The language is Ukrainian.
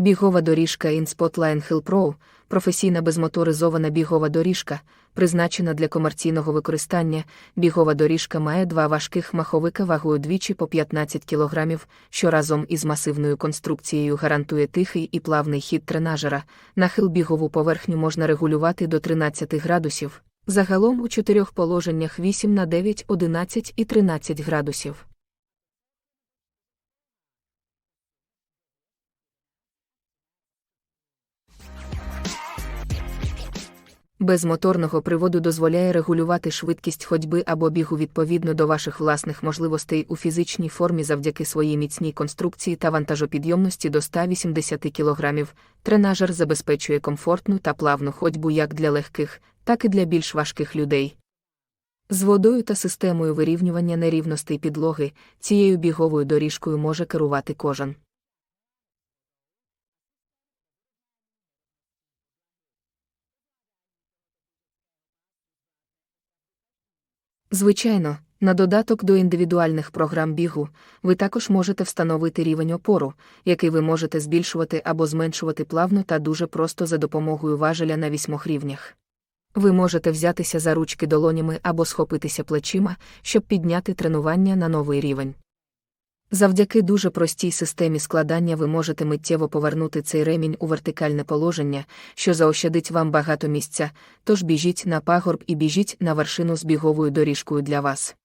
Бігова доріжка InSpotline Hill Pro – професійна безмоторизована бігова доріжка, призначена для комерційного використання. Бігова доріжка має два важких маховика вагою двічі по 15 кг, що разом із масивною конструкцією гарантує тихий і плавний хід тренажера. Нахил бігову поверхню можна регулювати до 13 градусів. Загалом у чотирьох положеннях 8 на 9, 11 і 13 градусів. Без моторного приводу дозволяє регулювати швидкість ходьби або бігу відповідно до ваших власних можливостей у фізичній формі завдяки своїй міцній конструкції та вантажопідйомності до 180 кг. Тренажер забезпечує комфортну та плавну ходьбу як для легких, так і для більш важких людей. З водою та системою вирівнювання нерівностей підлоги цією біговою доріжкою може керувати кожен. Звичайно, на додаток до індивідуальних програм бігу, ви також можете встановити рівень опору, який ви можете збільшувати або зменшувати плавно та дуже просто за допомогою важеля на вісьмох рівнях. Ви можете взятися за ручки долонями або схопитися плечима, щоб підняти тренування на новий рівень. Завдяки дуже простій системі складання ви можете миттєво повернути цей ремінь у вертикальне положення, що заощадить вам багато місця, тож біжіть на пагорб і біжіть на вершину з біговою доріжкою для вас.